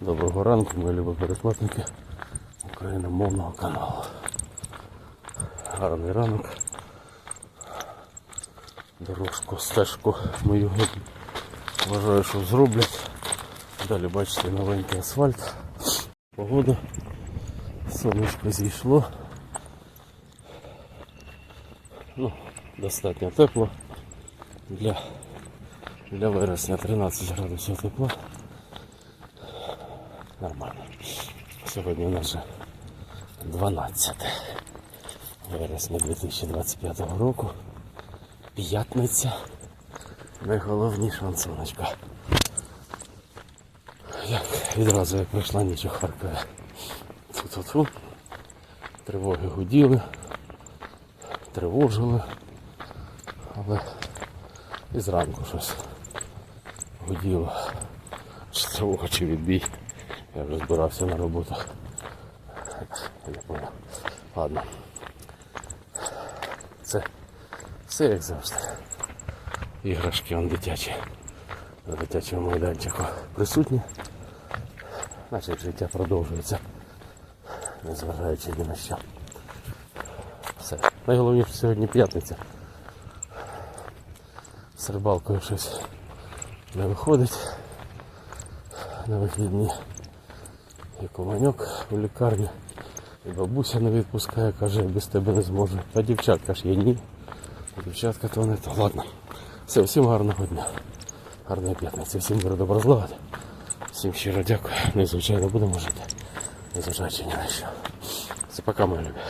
Доброго ранку, мої любі переплатники україномовного каналу. Гарний ранок. Дорожку, стежку мою вважаю, що зроблять. Далі бачите новенький асфальт. Погода. Сонечко зійшло. Ну, достатньо тепло. Для, для вересня 13 градусів тепла. Нормально. Сьогодні у нас же 12 вересня 2025 року. П'ятниця. Найголовніша сонечко. Як відразу як прийшла ніч у Харкові. Фу-фу-фу. Тривоги гуділи, тривожили, але і зранку щось гуділо. Чи тривога, чи відбій. Я вже збирався на роботу. Не понял. Ладно. Це все як завжди. Іграшки он дитячі. На дитячому майданчику присутні. Значить життя продовжується. Незважаючи ні на що. Все. Найголовніше сьогодні п'ятниця. З рибалкою щось не виходить на вихідні. І куманьок в лікарні. І бабуся не відпускає, каже, без тебе не зможу. А дівчатка ж є ні. А дівчатка то не то. Ладно. Все, всім гарного дня. Гарної п'ятниці. Всім миру добро злагоди. Всім щиро дякую. Незвичайно будемо жити. Незважаючи ні на що. Все, пока, мої любі.